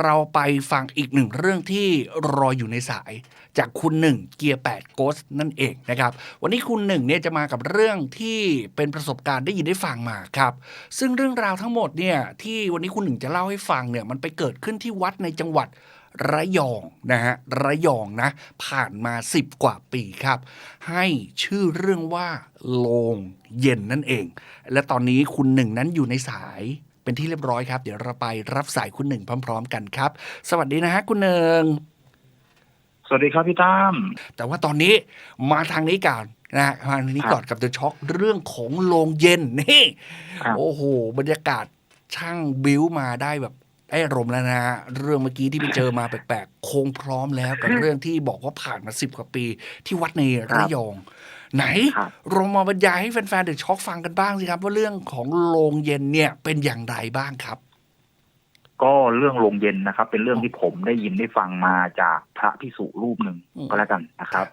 เราไปฟังอีกหนึ่งเรื่องที่รออยู่ในสาย จากคุณหนึ่งเกียร์8โกสนั่นเองนะครับ วันนี้คุณหนึ่งเนี่ยจะมากับเรื่องที่เป็นประสบการณ์ได้ยินได้ฟังมาครับ ซึ่งเรื่องราวทั้งหมดเนี่ยที่วันนี้คุณหนึ่งจะเล่าให้ฟังเนี่ยมันไปเกิดขึ้นที่วัดในจังหวัดระยองนะฮะระยองนะ ผ่านมา 10 กว่าปีครับ ให้ชื่อเรื่องว่าโลงเย็นนั่นเอง และตอนนี้คุณหนึ่งนั้นอยู่ในสาย เป็นที่เรียบร้อยครับ เดี๋ยวเราไปรับสายคุณหนึ่งพร้อม ๆ กันครับ สวัสดีนะฮะคุณหนึ่งสวัสดีครับพี่ตั้มแต่ว่าตอนนี้มาทางนี้ก่อนนะฮะมาทางนี้ครับก่อนกับ The Shock เรื่องของโรงเย็นนี่ครับโอ้โห บรรยากาศช่างบิ้วมาได้แบบไอ้อารมณ์แล้วนะฮะเรื่องเมื่อกี้ที่ไปเจอมาแปลกๆคงพร้อมแล้วกับเรื่องที่บอกว่าผ่านมาสิบกว่าปีที่วัดในระยอง ไหนครับเรามาบรรยายให้แฟนๆเดอะช็อกฟังกันบ้างสิครับ ว่าเรื่องของโรงเย็นเนี่ยเป็นอย่างไรบ้างครับ ก็เรื่องโรงเย็นนะครับ เป็นเรื่องที่ผมได้ยินได้ฟังมาจากพระพิสุรูปหนึ่งอืมก็แล้วกันนะครับ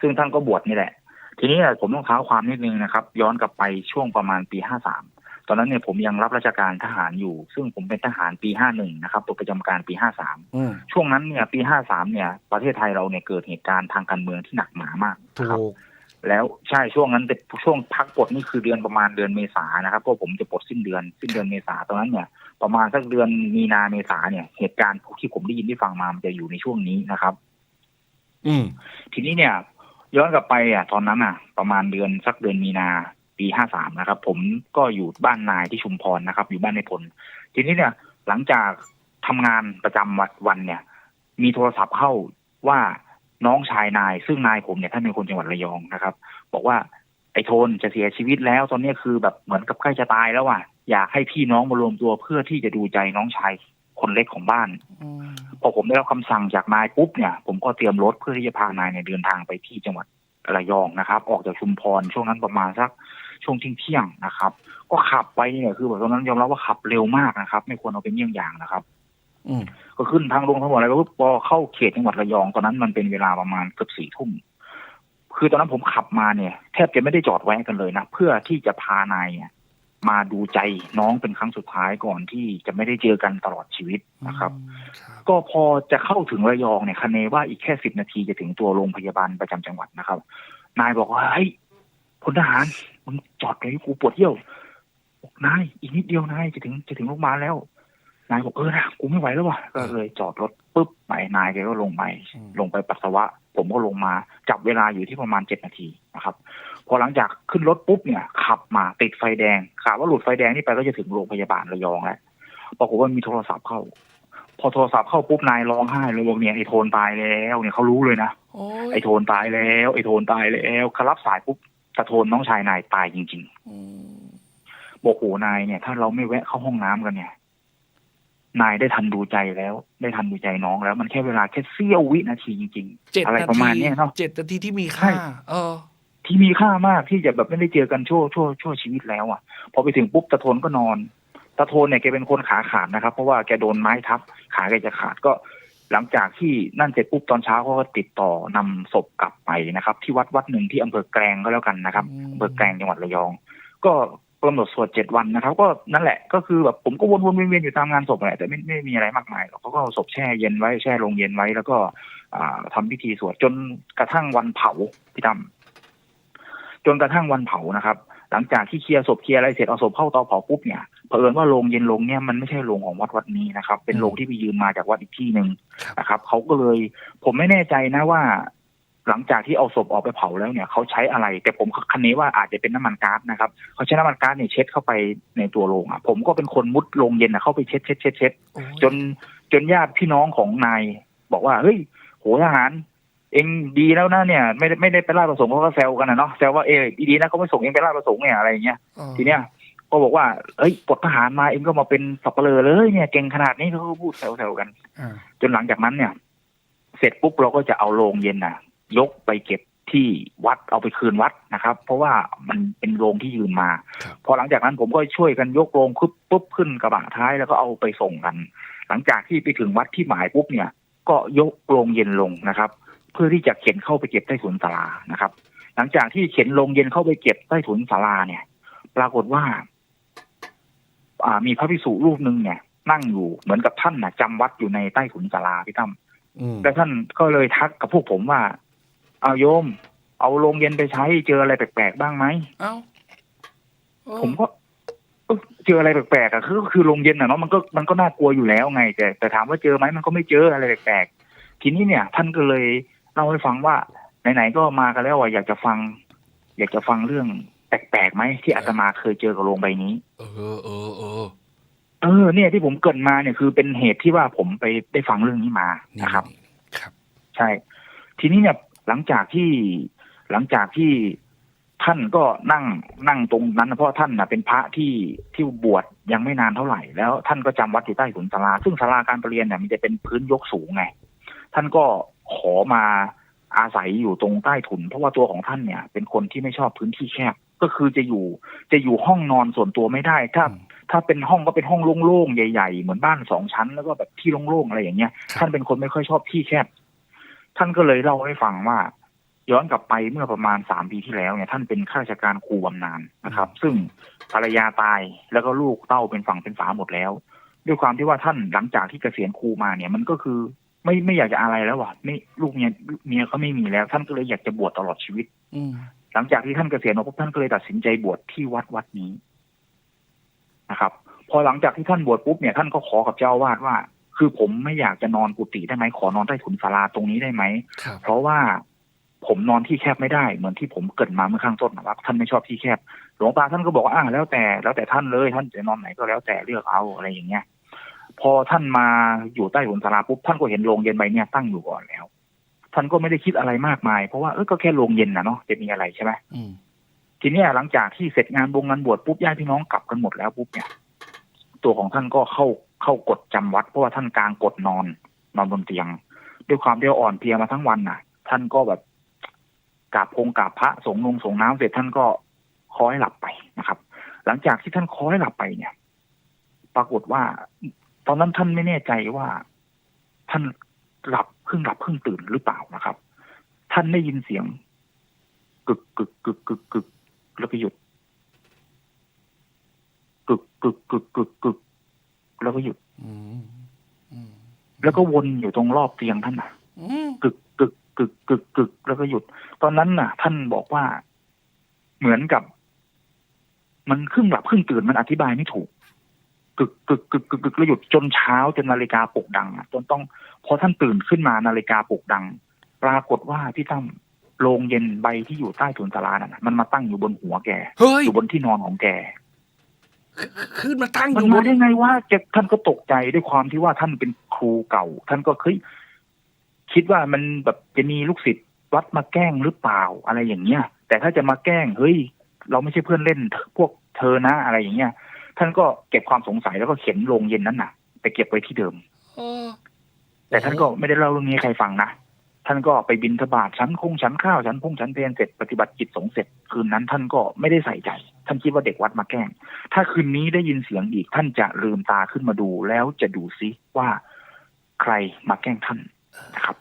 ซึ่งท่านก็บวชนี่แหละ ทีนี้ผมต้องเท้าความนิดนึงนะครับ ย้อนกลับไปช่วงประมาณปีห้าสามตอนนั้นเนี่ยผมยังรับราชการทหารอยู่ ซึ่งผมเป็นทหารปีห้าหนึ่งนะครับตัวประจำการปีห้าสามอืมช่วงนั้นเนี่ยปีห้าสามเนี่ย ประเทศไทยเราเนี่ยเกิดเหตุการณ์ทางการเมืองที่หนักหนามากถูนะครับก แล้วใช่ช่วงนั้นเป็นช่วงพักปลดนี่คือเดือนประมาณเดือนเมษานะครับเพราะผมจะปลดสิ้นเดือนสิ้นเดือนเมษาตอนนั้นเนี่ย ประมาณสักเดือนมีนาเมษาเนี่ย เหตุการณ์ที่ผมได้ยินได้ฟังมามันจะอยู่ในช่วงนี้นะครับ อืมทีนี้เนี่ย ย้อนกลับไปอะ ตอนนั้นอะ ประมาณเดือนสักเดือนมีนาปีห้าสามนะครับ ผมก็อยู่บ้านนายที่ชุมพรนะครับ อยู่บ้านในพล ทีนี้เนี่ย หลังจากทำงานประจำวันวันเนี่ย มีโทรศัพท์เข้าว่า น้องชายนาย ซึ่งนายผมเนี่ยท่านเป็นคนจังหวัดระยองนะครับ บอกว่าไอ้โทนจะเสียชีวิตแล้วตอนนี้คือแบบเหมือนกับใกล้จะตายแล้วอะอยากให้พี่น้องมารวมตัวเพื่อที่จะดูใจน้องชายคนเล็กของบ้านอืมพอผมได้รับคำสั่งจากนายปุ๊บเนี่ย ผมก็เตรียมรถเพื่อที่จะพานายเนี่ยเดินทางไปที่จังหวัดระยองนะครับ ออกจากชุมพรช่วงนั้นประมาณสักช่วงเที่ยงๆนะครับ ก็ขับไปเนี่ยคือแบบตอนนั้นยอมรับว่าขับเร็วมากนะครับ ไม่ควรเอาเป็นเยี่ยงอย่างนะครับ อืมก็ขึ้นทางลงทั้งหมดอะไรปุ๊บพอเข้าเขตจังหวัดระยองตอนนั้นมันเป็นเวลาประมาณเกือบสี่ทุ่มคือตอนนั้นผมขับมาเนี่ยแทบจะไม่ได้จอดแวะกันเลยนะเพื่อที่จะพานายเนี่ยมาดูใจน้องเป็นครั้งสุดท้ายก่อนที่จะไม่ได้เจอกันตลอดชีวิตนะครับครับก็พอจะเข้าถึงระยองเนี่ยคะเนว่าอีกแค่สิบนาทีจะถึงตัวโรงพยาบาลประจำจังหวัดนะครับ นายบอกว่าเฮ้ยพลทหารมึงจอดเลยกูปวดเยี่ยวบอกนายอีกนิดเดียวนายจะถึงจะถึงโรงพยาบาลแล้ว นายบอกเออนะกูไม่ไหวแล้วว่ะก็เลยจอดรถปุ๊บไปนายแกก็ลงไปอืมลงไปปัสสาวะ ผมก็ลงมาจับเวลาอยู่ที่ประมาณเจ็ดนาทีนะครับ พอหลังจากขึ้นรถปุ๊บเนี่ย ขับมาติดไฟแดงข่าวว่าหลุดไฟแดงนี่ไปก็จะถึงโรงพยาบาลระยองแล้วปรากฏว่ามีโทรศัพท์เข้า พอโทรศัพท์เข้าปุ๊บนายร้องไห้เลยบอกเนี่ยไอ้โทนตายแล้วเนี่ยเขารู้เลยนะโอ้ยไอ้โทนตายแล้วไอ้โทนตายแล้วเขารับสายปุ๊บตะโทนน้องชายนายตายจริงอืมๆบอกโหนายเนี่ย ถ้าเราไม่แวะเข้าห้องน้ำกันเนี่ย นายได้ทันดูใจแล้ว ได้ทันดูใจน้องแล้ว มันแค่เวลาแค่เสี้ยววินาทีจริงเจ็ดๆอะไรนาประมาณทีเนี้ยเนาะเจ็ดนาทีที่มีใช่ค่า เออ ที่มีค่ามากที่จะแบบไม่ได้เจอกันชั่วชั่วชั่วชีวิตแล้วอะ พอไปถึงปุ๊บตะโทนก็นอนตะโทนเนี่ยแกเป็นคนขาขาดนะครับ เพราะว่าแกโดนไม้ทับ ขาแกจะขาดก็หลังจากที่นั่นเสร็จปุ๊บตอนเช้าเขาก็ติดต่อนำศพกลับไปนะครับ ที่วัดวัดหนึ่งที่อำเภอแกลงก็แล้วกันนะครับอืมอำเภอแกลงจังหวัดระยอง ก็ กำหนดสวดเจ็ดวันนะครับ ก็นั่นแหละก็คือแบบผมก็วนๆเวียนๆอยู่ตามงานศพแหละแต่ไม่ไม่มีอะไรมากมายหรอกเขาก็เอาศพแช่เย็นไว้แช่ลงเย็นไว้ แล้วก็อ่าทำพิธีสวดจนกระทั่งวันเผาพี่ตั้มจนกระทั่งวันเผานะครับ หลังจากที่เคลียร์ศพเคลียร์อะไรเสร็จเอาศพเข้าเตาเผาปุ๊บเนี่ยเผอิญว่าโรงเย็นโรงเนี่ยมันไม่ใช่โรงของวัดวัดนี้นะครับ เป็นโรงที่ไปยืมมาจากวัดอีกที่หนึ่งนะครับเขาก็เลย ผมไม่แน่ใจนะว่า หลังจากที่เอาศพออกไปเผาแล้วเนี่ยเขาใช้อะไร แต่ผมคันนี้ว่าอาจจะเป็นน้ำมันก๊าซนะครับเขาใช้น้ำมันก๊าซเนี่ยเช็ดเข้าไปในตัวโรงอะผมก็เป็นคนมุดโรงเย็นอะเข้าไปเช็ดเช็ดเช็ดเช็ดโอ้ยจนจนญาติพี่น้องของนายบอกว่าเฮ้ยโหทหารเองดีแล้วนะเนี่ย ไม่ได้ไม่ได้ไปล่าประสงค์เขาก็แซวกันนะเนาะแซวว่าเออดีๆนะเขาไม่ส่งเองไปล่าประสงค์เนี่ยอะไรอย่างเงี้ยออทีเนี้ยก็บอกว่าเฮ้ยปลดทหารมาเองก็มาเป็นสับเปลือเลยเนี่ยเก่งขนาดนี้เขาก็พูดแซวๆกันอ่าจนหลังจากนั้นเนี่ย เสร็จปุ๊บเราก็จะเอาโรงเย็นน่ะ ยกไปเก็บที่วัดเอาไปคืนวัดนะครับ เพราะว่ามันเป็นโรงที่ยืมมาครับพอหลังจากนั้นผมก็ช่วยกันยกโรงคึบปุ๊บขึ้นกระบะท้ายแล้วก็เอาไปส่งกัน หลังจากที่ไปถึงวัดที่หมายปุ๊บเนี่ย ก็ยกโรงเย็นลงนะครับ เพื่อที่จะเข็นเข้าไปเก็บใต้ถุนศาลานะครับ หลังจากที่เข็นโรงเย็นเข้าไปเก็บใต้ถุนศาลาเนี่ย ปรากฏว่า อ่า มีพระภิกษุรูปหนึ่งเนี่ย นั่งอยู่เหมือนกับท่านน่ะจำวัดอยู่ในใต้ถุนศาลาพี่ตั้มอืมแล้วท่านก็เลยทักกับพวกผมว่า เอาโยม เอาโรงเย็นไปใช้เจออะไรแปลกๆบ้างไหมเอ้าเออผมก็เอ้อเจออะไรแปลกๆอะคือก็คือโรงเย็นอะเนาะมันก็มันก็น่ากลัวอยู่แล้วไง แต่แต่ถามว่าเจอไหมมันก็ไม่เจออะไรแปลกๆทีนี้เนี่ย ท่านก็เลยเล่าให้ฟังว่าไหนๆก็มากันแล้วอะอยากจะฟัง อยากจะฟังเรื่องแปลกๆไหมที่อาตมาเคยเจอกับโรงใบนี้ เออเออเออเออเนี่ยที่ผมเกรินมาเนี่ยคือเป็นเหตุที่ว่าผมไปได้ฟังเรื่องนี้มานี่นะครับ ครับ ใช่ ทีนี้เนี่ย หลังจากที่หลังจากที่ท่านก็นั่งนั่งตรงนั้นนะเพราะท่านนะเป็นพระที่ที่บวชยังไม่นานเท่าไหร่แล้วท่านก็จำวัดอยู่ใต้ถุนศาลา ซึ่งศาลาการประเรียนเนี่ยมันจะเป็นพื้นยกสูงไง ท่านก็ขอมาอาศัยอยู่ตรงใต้ถุน เพราะว่าตัวของท่านเนี่ย เป็นคนที่ไม่ชอบพื้นที่แคบก็คือจะอยู่จะอยู่ห้องนอนส่วนตัวไม่ได้ ถ้าอืมถ้าเป็นห้องก็เป็นห้องโล่งๆใหญ่ ๆ เหมือนบ้านสองชั้น แล้วก็แบบที่โล่งๆอะไรอย่างเงี้ยครับท่านเป็นคนไม่ค่อยชอบที่แคบ ท่านก็เลยเล่าให้ฟังว่า ย้อนกลับไปเมื่อประมาณสามปีที่แล้วเนี่ยท่านเป็นข้าราชการครูบำนาญนะครับ ซึ่งภรรยาตายแล้วก็ลูกเต้าเป็นฝั่งเป็นฝาหมดแล้ว ด้วยความที่ว่าท่านหลังจากที่เกษียณครูมาเนี่ยมันก็คือไม่ไม่อยากจะอะไรแล้วว่ะไม่ลูกเมียเมียก็ไม่มีแล้ว ท่านก็เลยอยากจะบวชตลอดชีวิต อืมหลังจากที่ท่านเกษียณมาปุ๊บท่านก็เลยตัดสินใจบวชที่วัดวัดนี้นะครับ พอหลังจากที่ท่านบวชปุ๊บเนี่ยท่านก็ขอกับเจ้าอาวาดว่า คือผมไม่อยากจะนอนกุฏิได้ไหมขอนอนใต้ถุนศาลาตรงนี้ได้ไหมครับเพราะว่าผมนอนที่แคบไม่ได้เหมือนที่ผมเกริดมาเมื่อข้างต้นนะว่าท่านไม่ชอบที่แคบหลวงตาท่านก็บอกว่าอ่าแล้วแต่แล้วแต่ท่านเลยท่านจะนอนไหนก็แล้วแต่เลือกเอาอะไรอย่างเงี้ยพอท่านมาอยู่ใต้ถุนศาลาปุ๊บท่านก็เห็นโรงเย็นใบเนี้ยตั้งอยู่ก่อนแล้ว ท่านก็ไม่ได้คิดอะไรมากมายเพราะว่าเออก็แค่โรงเย็นนะเนาะจะมีอะไรใช่ไหมอืมทีเนี้ยหลังจากที่เสร็จงานบงงานบวชปุ๊บญาติพี่น้องกลับกันหมดแล้วปุ๊บเนี่ยตัวของท่านก็เข้า เข้ากฎจำวัดเพราะว่าท่านกลางกฎนอนนอนบนเตียง ด้วยความที่ว่าอ่อนเพลียมาทั้งวันน่ะ ท่านก็แบบกราบพงกราบพระสงฆ์นงสงน้ำเสร็จท่านก็คอยหลับไปนะครับ หลังจากที่ท่านคอยหลับไปเนี่ย ปรากฏว่าตอนนั้นท่านไม่แน่ใจว่า ท่านหลับเพิ่งหลับเพิ่งตื่นหรือเปล่านะครับ ท่านได้ยินเสียงกึกกึกกึกกึกกึกแล้วก็หยุดกึกกึกกึกกึกกึก แล้วก็หยุดอืมอืมแล้วก็วนอยู่ตรงรอบเตียงท่านน่ะอืมกึกกึกกึกกึกกึกแล้วก็หยุด ตอนนั้นน่ะ ท่านบอกว่าเหมือนกับ มันครึ่งหลับครึ่งตื่นมันอธิบายไม่ถูกกึกกึกกึกกึกกึกแล้วหยุดจนเช้าจนนาฬิกาปลุกดังอะจนต้องพอท่านตื่นขึ้นมานาฬิกาปลุกดัง ปรากฏว่าพี่ตั้มโรงเย็นใบที่อยู่ใต้ถุนศาลาน่ะ มันมาตั้งอยู่บนหัวแกเฮ้ยอยู่บนที่นอนของแก ขึ้นมาตั้งอมันยู่บมานได้ไงว่าแกท่านก็ตกใจด้วยความที่ว่าท่านเป็นครูเก่า ท่านก็เคยคิดว่ามันแบบจะมีลูกศิษย์วัดมาแกล้งหรือเปล่าอะไรอย่างเงี้ย แต่ถ้าจะมาแกล้งเฮ้ย เราไม่ใช่เพื่อนเล่นพวกเธอนะอะไรอย่างเงี้ย ท่านก็เก็บความสงสัยแล้วก็เข็นโรงเย็นนั้นน่ะไปเก็บไว้ที่เดิมเออแต่ท่านก็ไม่ได้เล่าเรื่องนี้ให้ใครฟังนะท่านก็ไปบินทบาทชั้นคงชั้นข้าวชั้นพงชั้นเพลนเสร็จปฏิบัติกิจสงฆ์เสร็จคืนนั้นท่านก็ไม่ได้ใส่ใจ ท่านคิดว่าเด็กวัดมาแกล้ง ถ้าคืนนี้ได้ยินเสียงอีก ท่านจะลืมตาขึ้นมาดู แล้วจะดูซิว่าใครมาแกล้งท่านนะครับ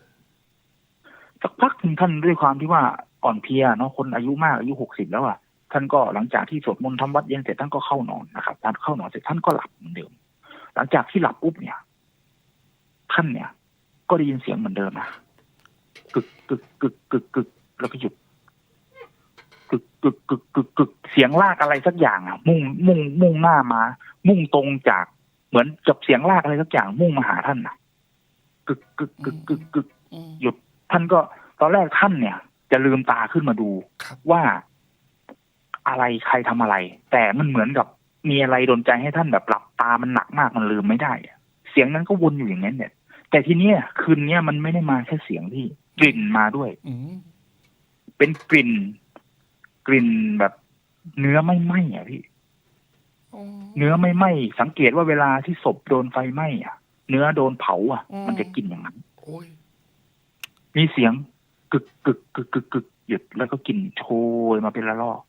สักพักหนึ่งท่านด้วยความที่ว่าอ่อนเพลียเนาะคนอายุมากอายุหกสิบแล้วอะท่านก็หลังจากที่สวดมนต์ทำวัดเย็นเสร็จท่านก็เข้านอนนะครับท่านเข้านอนเสร็จท่านก็หลับเหมือนเดิม หลังจากที่หลับปุ๊บเนี่ย ท่านเนี่ย ก็ได้ยินเสียงเหมือนเดิมนะกึกกึกกึกกึกกึกแล้วก็หยุด กึกกึกกึกกึกกึกเสียงลากอะไรสักอย่างอะ มุ่งมุ่งมุ่งหน้ามา มุ่งตรงจากเหมือนกับเสียงลากอะไรสักอย่าง มุ่งมาหาท่านนะกึกกึกกึกกึกกึกอืมหยุดท่านก็ตอนแรกท่านเนี่ย จะลืมตาขึ้นมาดูครับว่าอะไรใครทำอะไร แต่มันเหมือนกับมีอะไรดนใจให้ท่านแบบหลับตามันหนักมากมันลืมไม่ได้อะเสียงนั้นก็วนอยู่อย่างนั้นเนี่ย แต่ทีเนี้ยคืนเนี้ยมันไม่ได้มาแค่เสียงที่กลิ่นมาด้วยอืมเป็นกลิ่น กลิ่นแบบ เนื้อไม่ไหม้อะพี่อ๋อเนื้อไม่ไหม้สังเกตว่าเวลาที่ศพโดนไฟไหม้อะเนื้อโดนเผาอะอืมมันจะกินอย่างนั้นโอ้ยมีเสียงกึกกึกกึกกึกกึกหยุดแล้วก็กลิ่นโชยมาเป็นละลอก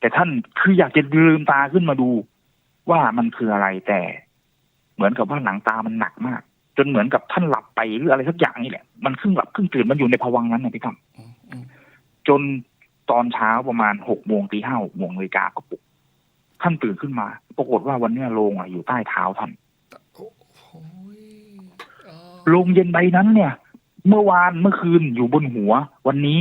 แต่ท่านคืออยากจะลืมตาขึ้นมาดู ว่ามันคืออะไรแต่ เหมือนกับว่าหนังตามันหนักมาก จนเหมือนกับท่านหลับไปหรืออะไรสักอย่างนี่แหละมันครึ่งหลับครึ่งตื่นมันอยู่ในภวังค์นั้นนะพี่ตั้มอืมอืมจน ตอนเช้าประมาณหกโมงตีห้าหกโมงนาฬิกาก็ปลุกท่านตื่นขึ้นมา ปรากฏว่าวันเนี้ยโรงอะอยู่ใต้เท้าท่านโอ้ยอ๋อโรงเย็นใบนั้นเนี่ย เมื่อวานเมื่อคืนอยู่บนหัว วันนี้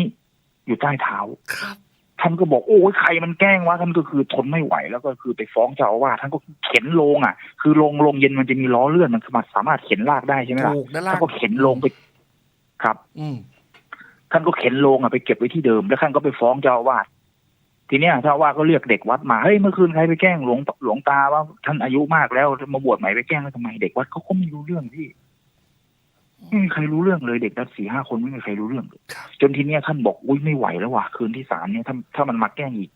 อยู่ใต้เท้าครับท่านก็บอกโอ้ยใครมันแกล้งวะท่านก็คือทนไม่ไหวแล้วก็คือไปฟ้องเจ้าอาวาสท่านก็เข็นโลงอะ คือโลงโลงเย็นมันจะมีล้อเลื่อนมันสามารถเข็นลากได้ใช่ไหมล่ะถูกด้านล่าท่างนก็เข็นโลงไปครับ อืม ท่านก็เข็นโลงอะไปเก็บไว้ที่เดิม แล้วท่านก็ไปฟ้องเจ้าอาวาสทีเนี้ยเจ้าอาวาสก็เรียกเด็กวัดมาเฮ้ยเมื่อคืนใครไปแกล้งหลวงหลวงตาว่าท่านอายุมากแล้วมาบวชใหม่ไปแกล้งแล้วทำไมเด็กวัดเขาก็ไม่รู้เรื่องพี่ไม่มีใครรู้เรื่องเลยเด็กวัดสี่ห้าคนไม่มีใครรู้เรื่องเลยครับจนทีเนี้ยท่านบอกอุ้ยไม่ไหวแล้วว่ะคืนที่สามเนี่ยถ้าถ้ามันมาแกล้งอีก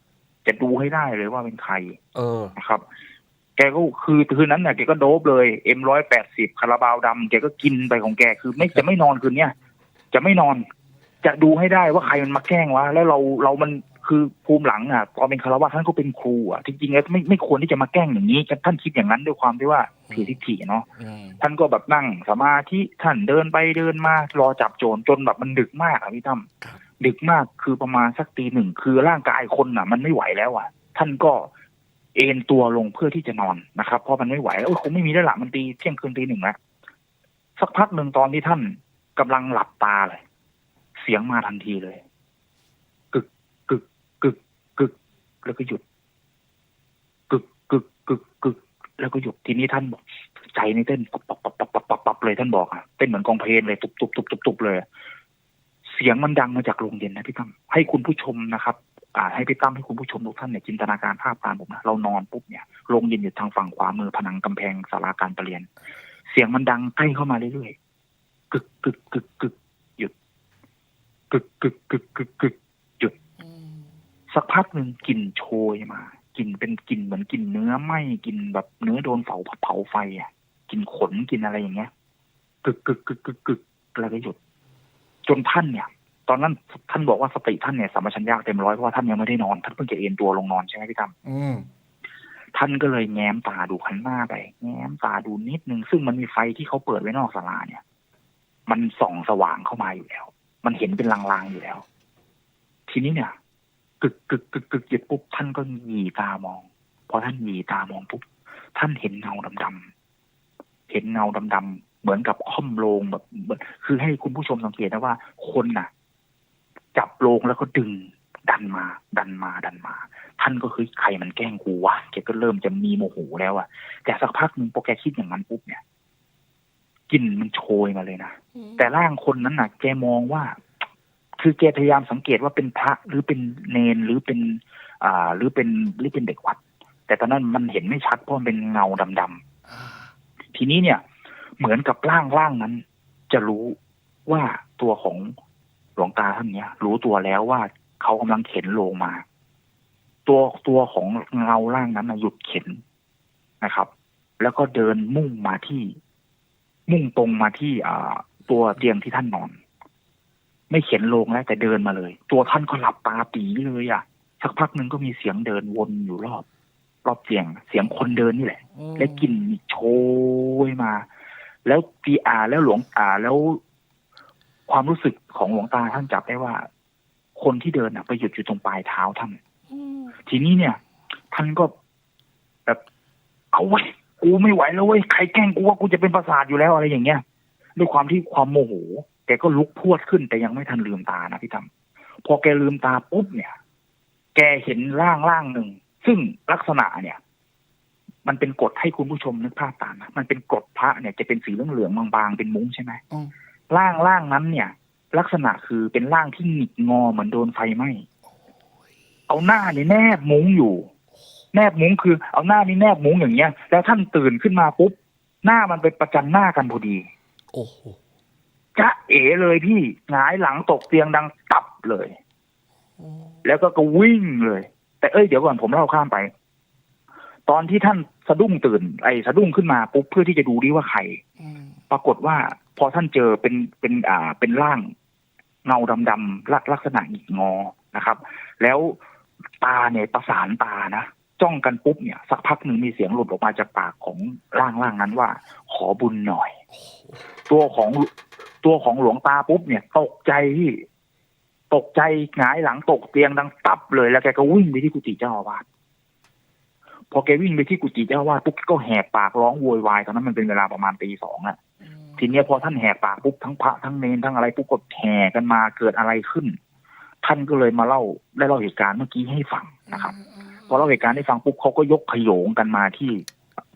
จะดูให้ได้เลยว่าเป็นใคร เออนะครับ แกก็คือคืนนั้นเนี่ยแกก็โดบเลยเอ็มร้อยแปดสิบคาราบาวดำแกก็กินไปของแกคือ ไม่จะไม่นอนคืนเนี้ยจะไม่นอน จะดูให้ได้ว่าใครมันมาแกล้งวะแล้วเราเรามันคือภูมิหลังอะตอนเป็นคารวะท่านก็เป็นครูอะจริงๆแล้วไม่ไม่ควรที่จะมาแกล้งอย่างนี้ท่านคิดอย่างนั้นด้วยความที่ว่าถือทิฏฐิเนาะอืมท่านก็แบบนั่งสมาธิท่านเดินไปเดินมารอจับโจรจนแบบมันดึกมากอะพี่ตั้มครับดึกมากคือประมาณสักตีหนึ่งคือร่างกายคนน่ะ มันไม่ไหวแล้วอะ ท่านก็เอนตัวลงเพื่อที่จะนอนนะครับ เพราะมันไม่ไหวแล้วเออคงไม่มีแล้วละมันตีเที่ยงคืนตีหนึ่งแล้วสักพักหนึ่งตอนที่ท่านกำลังหลับตาเลยเสียงมาทันทีเลย กึกกึกกึกกึก แล้วก็หยุด กึกกึกกึกกึก แล้วก็หยุดทีนี้ท่านบอกใจในเต้นปับปับปับปับปับปับปับเลยท่านบอกอะเต้นเหมือนกองเพลงเลยตุบตุบตุบตุบตุบเลย เสียงมันดังมาจากโรงเย็นนะพี่ตั้มให้คุณผู้ชมนะครับ อ่า ให้พี่ตั้มให้คุณผู้ชมทุกท่านเนี่ยจินตนาการภาพตามผมนะเรานอนปุ๊บเนี่ยโรงเย็นอยู่ทางฝั่งขวามือผนังกำแพงศาลาการประเรียน เสียงมันดังใกล้เข้ามาเรื่อยๆกึกกึกกึกกึก กึกกึกกึกกึกกึกอืมสักพักหนึ่งกลิ่นโชยมากลิ่นเป็นกลิ่นเหมือนกลิ่นเนื้อไหมกลิ่นแบบเนื้อโดนเผาเผาไฟอะกลิ่นขนกลิ่นอะไรอย่างเงี้ยกึกกึกกึกกึกกึกแล้วก็หยุด จนท่านเนี่ย ตอนนั้นท่านบอกว่าสติท่านเนี่ยสัมปชัญญะเต็มร้อยเพราะว่าท่านยังไม่ได้นอน ท่านเพิ่งจะเอนตัวลงนอนใช่ไหมพี่ตั้มอืมท่านก็เลยแง้มตาดูขันหน้าไป แง้มตาดูนิดนึงซึ่งมันมีไฟที่เขาเปิดไว้นอกศาลาเนี่ย มันส่องสว่างเข้ามาอยู่แล้ว มันเห็นเป็นลางๆอยู่แล้ว ทีนี้เนี่ยกึกกึกกึกกึกหยุดปุ๊บท่านก็หยีตามองพอท่านหยีตามองปุ๊บท่านเห็นเงาดำๆเห็นเงาดำๆเหมือนกับค่อมโลงแบบคือให้คุณผู้ชมสังเกตนะว่า คนน่ะ จับโลงแล้วก็ดึงดันมา ดันมาดันมา ท่านก็คือใครมันแกล้งกูวะแกก็เริ่มจะมีโมโหแล้วอะแต่สักพักหนึ่งพอแกคิดอย่างนั้นปุ๊บเนี่ย กลิ่นมันโชยมาเลยนะ แต่ร่างคนนั้นน่ะ แกมองว่า คือแกพยายามสังเกตว่าเป็นพระหรือเป็นเนนหรือเป็น อ่า หรือเป็นหรือเป็นเด็กวัด แต่ตอนนั้นมันเห็นไม่ชัดเพราะมันเป็นเงาดำอ่าๆทีนี้เนี่ย เหมือนกับร่างร่างนั้น จะรู้ว่าตัวของหลวงตาท่านเนี้ย รู้ตัวแล้วว่าเขากำลังเข็นโลงมา ตัวตัวของเงาร่างนั้นนะหยุดเข็นนะครับ แล้วก็เดินมุ่งมาที่ มุ่งตรงมาที่อ่าตัวเตียงที่ท่านนอน ไม่เข็นโลงแล้วแต่เดินมาเลย ตัวท่านก็หลับตาปีเลยอะ่ะสักพักหนึ่งก็มีเสียงเดินวนอยู่รอบ รอบเตียงเสียงคนเดินนี่แหละอืมและกลิ่นโชยมา แล้วปีอาแล้วหลวงอ่าแล้ว ความรู้สึกของหลวงตาท่านจับได้ว่า คนที่เดินน่ะ ไปหยุดอยู่ตรงปลายเท้าท่านอืมทีนี้เนี่ย ท่านก็แบบเอาไว้ย กูไม่ไหวแล้วเว้ยใครแกล้งกูว่ากูจะเป็นประสาทอยู่แล้วอะไรอย่างเงี้ยด้วยความที่ความโมโหแกก็ลุกพรวดขึ้นแต่ยังไม่ทันลืมตานะพี่ตั้มพอแกลืมตาปุ๊บเนี่ย แกเห็นร่างร่างหนึ่งซึ่งลักษณะเนี่ย มันเป็นกฎให้คุณผู้ชมนึกภาพตามนะมันเป็นกฎพระเนี่ยจะเป็นสีเหลืองๆบางๆเป็นมุ้งใช่ไหมอืมร่างร่างนั้นเนี่ย ลักษณะคือเป็นร่างที่หงิกงอเหมือนโดนไฟไหม้เอาหน้าเนี่ยแนบมุ้งอยู่ แนบมุ้งคือเอาหน้านี่แนบมุ้งอย่างเงี้ย แล้วท่านตื่นขึ้นมาปุ๊บหน้ามันไปประจันหน้ากันพอดี โอ้โหจะเอ๋เลยพี่หงายหลังตกเตียงดังตับเลยโอ้แล้วก็ก็วิ่งเลย แต่เอ้ยเดี๋ยวก่อนผมเล่าข้ามไป ตอนที่ท่านสะดุ้งตื่น ไอ้สะดุ้งขึ้นมาปุ๊บเพื่อที่จะดูดิว่าใครอืมปรากฏว่าพอท่านเจอเป็นเป็นอ่าเป็นร่างเงาดำๆลักลักษณะหงิกงอนะครับ แล้วตาเนี่ยประสานตานะ จ้องกันปุ๊บเนี่ยสักพักหนึ่งมีเสียงหลุดออกมาจากปากของร่างร่างนั้นว่า ขอบุญหน่อยโอ้โหตัวของตัวของหลวงตาปุ๊บเนี่ย ตกใจที่ตกใจหงายหลังตกเตียงดังตับเลยแล้วแกก็วิ่งไปที่กุฏิเจ้าอาวาสพอแกวิ่งไปที่กุฏิเจ้าอาวาสปุ๊บก็แหกปากร้องโวยวายตอนนั้นมันเป็นเวลาประมาณตีสองอะอืมทีเนี้ยพอท่านแหกปากปุ๊บทั้งพระทั้งเนนทั้งอะไรปุ๊บก็แห่กันมาเกิดอะไรขึ้น ท่านก็เลยมาเล่าได้เล่าเหตุการณ์เมื่อกี้ให้ฟังนะครับ พอเล่าเหตุการณ์ให้ฟังปุ๊บเขาก็ยกขโยงกันมาที่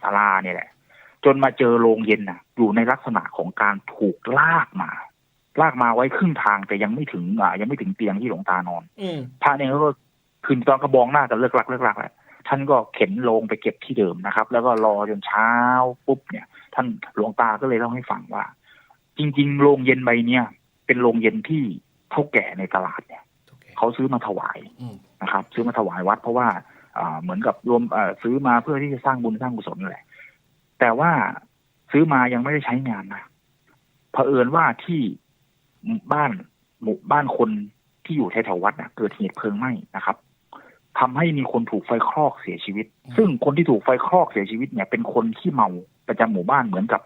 ศาลาเนี่ยแหละ จนมาเจอโรงเย็นน่ะ อยู่ในลักษณะของการถูกลากมา ลากมาไว้ครึ่งทางแต่ยังไม่ถึงอ่ายังไม่ถึงเตียงที่หลวงตานอนอืมพระเนี่ยก็คืนตอนกระบองหน้ากันเลิกลักเลิกลักแหละท่านก็เข็นโลงไปเก็บที่เดิมนะครับ แล้วก็รอจนเช้าปุ๊บเนี่ย ท่านหลวงตาก็เลยเล่าให้ฟังว่า จริง ๆ โรงเย็นใบเนี่ยเป็นโรงเย็นที่เท่าแก่ในตลาดเนี่ยโอเคเขาซื้อมาถวายอืมนะครับ ซื้อมาถวายวัดเพราะว่าอ่า เหมือนกับรวมเอ่อซื้อมาเพื่อที่จะสร้างบุญสร้างกุศลนั่นแหละ แต่ว่าซื้อมายังไม่ได้ใช้งานนะเผอิญว่าที่บ้านหมู่บ้านคนที่อยู่แถวๆวัดนะเกิดเหตุเพลิงไหม้นะครับทำให้มีคนถูกไฟคลอกเสียชีวิต ซึ่งคนที่ถูกไฟคลอกเสียชีวิตเนี่ย เป็นคนที่เมาประจำหมู่บ้านเหมือนกับ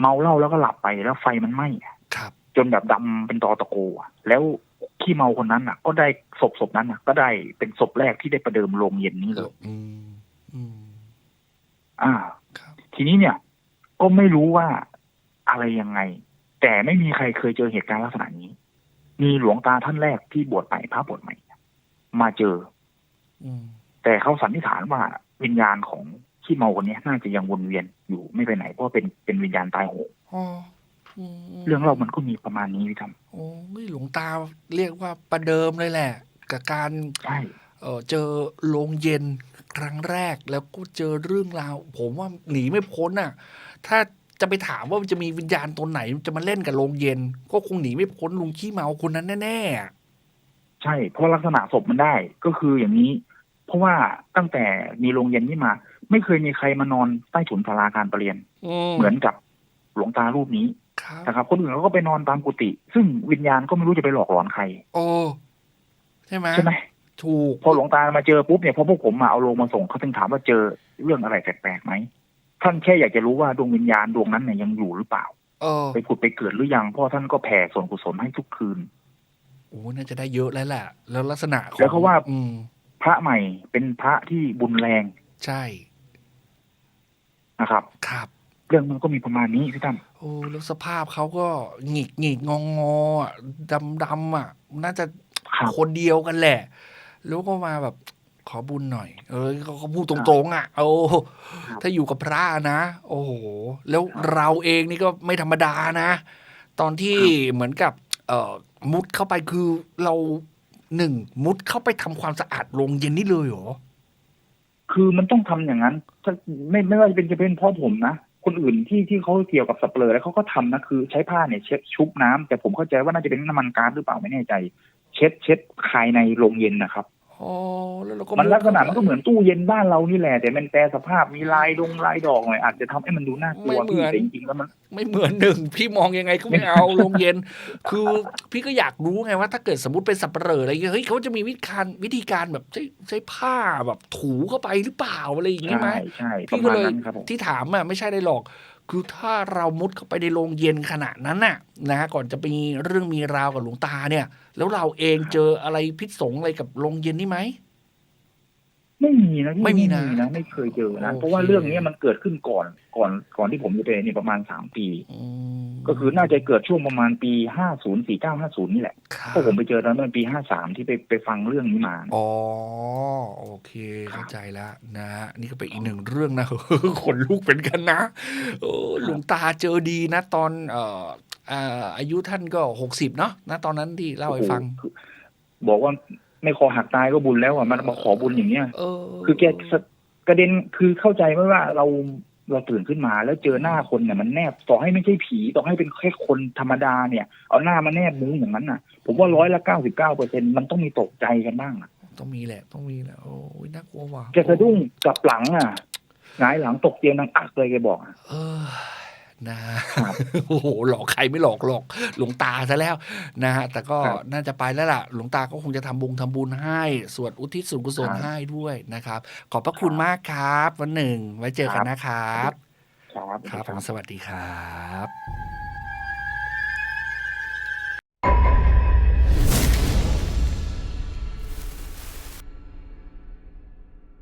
เมาเหล้าแล้วก็หลับไปแล้วไฟมันไหม้อะครับ จนแบบดำเป็นตอตะโกอะแล้ว ขี้เมาคนนั้นอะ ก็ได้ศพศพนั้นอะ ก็ได้เป็นศพแรกที่ได้ประเดิมโรงเย็นนี้เลยอืมอืมอ่าครับทีนี้เนี่ย ก็ไม่รู้ว่าอะไรยังไง แต่ไม่มีใครเคยเจอเหตุการณ์ลักษณะนี้ มีหลวงตาท่านแรกที่บวชใหม่พระบวชใหม่มาเจออืมแต่เขาสันนิษฐานว่าวิญญาณของขี้เมาคนนี้น่าจะยังวนเวียนอยู่ไม่ไปไหนเพราะว่าเป็นเป็นวิญญาณตายโหงอ๋ออืม เรื่องเล่ามันก็มีประมาณนี้พี่ทโอ้ยหลวงตาเรียกว่าประเดิมเลยแหละ กับการำใช่เออเจอโรงเย็นครั้งแรกแล้วก็เจอเรื่องราว ผมว่าหนีไม่พ้นอะ ถ้าจะไปถามว่ามันจะมีวิญญาณตัวไหนจะมาเล่นกับโรงเย็น ก็คงหนีไม่พ้นลุงขี้เมาคนนั้นแน่ๆอะใช่ เพราะลักษณะศพมันได้ก็คืออย่างนี้ เพราะว่าตั้งแต่มีโรงเย็นนี้มา ไม่เคยมีใครมานอนใต้ถุนศาลาการประเรียนเหมือนกับหลวงตารูปนี้ครับ นะครับคนอื่นเขาก็ไปนอนตามกุฏิซึ่งวิญญาณก็ไม่รู้จะไปหลอกหลอนใคร โอ้ใช่ไหมใช่ไหมถูกพอหลวงตามาเจอปุ๊บเนี่ยพอพวกผมมาเอาโลงมาส่งเขาถึงถามว่าเจอเรื่องอะไรแปลกๆไหมท่านแค่อยากจะรู้ว่าดวงวิญญาณดวงนั้นเนี่ยยังอยู่หรือเปล่าเออไปผุดไปเกิดหรือยังเพราะท่านก็แผ่ส่วนกุศลให้ทุกคืนโอ้น่าจะได้เยอะแล้วแหละแล้วลักษณะของแล้วเขาว่า อืมพระใหม่เป็นพระที่บุญแรง ใช่นะครับ ครับ เรื่องมันก็มีประมาณนี้พี่ตั้มโอ้แล้วสภาพเขาก็หงิกหงิกงองงอะดำดำอะ น่าจะครับคนเดียวกันแหละ แล้วก็มาแบบขอบุญหน่อย เออเขาเขาพูดตรงๆอะโอ้ถ้าอยู่กับพระนะ โอ้โห แล้วเราเองนี่ก็ไม่ธรรมดานะ ตอนที่เหมือนกับ เอ่อมุดเข้าไปคือเราหนึ่งมุดเข้าไปทำความสะอาดโรงเย็นนี่เลยเหรอ คือมันต้องทำอย่างนั้นถ้าไม่ไม่ว่าจะเป็นจะเป็นเพ่อผมนะ คนอื่นที่ที่เขาเกี่ยวกับสับเปลือแล้วเขาก็ทำนะคือใช้ผ้าเนี่ยเช็ดชุบน้ำแต่ผมเข้าใจว่าน่าจะเป็นน้ำมันก๊าซหรือเปล่าไม่แน่ใจ เช็ดเช็ดภายในโรงเย็นนะครับ อ๋อแล้วเราก็มันลักษณะมันก็ดเหมือนตู้เย็นบ้านเรานี่แหละแต่มันแปลสภาพมีลายดงลายดอกหน่อยอาจจะทำให้มันดูน่ากลัวไม่เหมือนแต่จริงๆแล้วมัน ไม่เหมือนหนึ่งพี่มองยังไงก็ไม่เอาโรงเย็น คือพี่ก็อยากรู้ไงว่า ถ้าเกิดสมมติเป็นสับเปลออะไรเงี้ยเฮ้ยเขาจะมีวิธีการวิธีการแบบใช้ใช้ผ้าแบบถูเข้าไปหรือเปล่าอะไรอย่างงี้ไหมใช่ใช่ปพี่ระก็มาณเลยนั้นครับผมที่ถามอะไม่ใช่ได้หรอก คือถ้าเรามุดเข้าไปในโรงเย็นขนาดนั้นน่ะนะก่อนจะมีเรื่องมีราวกับหลวงตาเนี่ย แล้วเราเองเจออะไรพิษสงอะไรกับโรงเย็นนี่ไหม ไม่มีนะพี่ไม่มีนะไม่เคยเจอนะโอเคเพราะว่าเรื่องนี้มันเกิดขึ้นก่อนก่อนก่อนที่ผมจะไปนี่ประมาณสามปีอืมก็คือน่าจะเกิดช่วงประมาณปีห้าศูนย์สี่เก้าห้าศูนย์นี่แหละครับเพราะผมไปเจอตอนนั้นปีห้าสามที่ไปไปฟังเรื่องนี้มาอ๋อโอเคเข้าใจแล้วนะฮะนี่ก็เป็นอีกหนึ่งเรื่องนะขนลุกเป็นกันนะโอ้หลวงตาเจอดีนะตอนเอ่อเอ่ออายุท่านก็หกสิบเนาะนะตอนนั้นที่เล่าให้ฟังโอ้โหคือบอกว่า ไม่คอหักตายก็บุญแล้วอะมันมาขอบุญอย่างเนี้ยเออคือแกสะกระเด็นคือเข้าใจไหมว่าเราเราตื่นขึ้นมาแล้วเจอหน้าคนเนี่ยมันแนบต่อให้ไม่ใช่ผีต่อให้เป็นแค่คนธรรมดาเนี่ย เอาหน้ามาแนบมุ้งอย่างนั้นน่ะ ผมว่าร้อยละเก้าสิบเก้าเปอร์เซ็นมันต้องมีตกใจกันบ้างอะต้องมีแหละต้องมีแหละโอ้ยน่ากลัวว่ะแกสะดุ้งกลับหลังอะหงายหลังตกเตียงดังอักเลยแกบอกอะเออ นะครับโอ้โหหลอกใครไม่หลอกหรอกหลวงตาซะแล้วนะฮะแต่ก็ครับน่าจะไปแล้วล่ะ หลวงตาก็คงจะทำบุญทำบุญให้สวดอุทิศส่วนกุศลครับให้ด้วยนะครับ ขอบพระคุณครับมากครับ วันหนึ่งไว้เจอกันนะครับ ครับครับผมสวัสดีครับ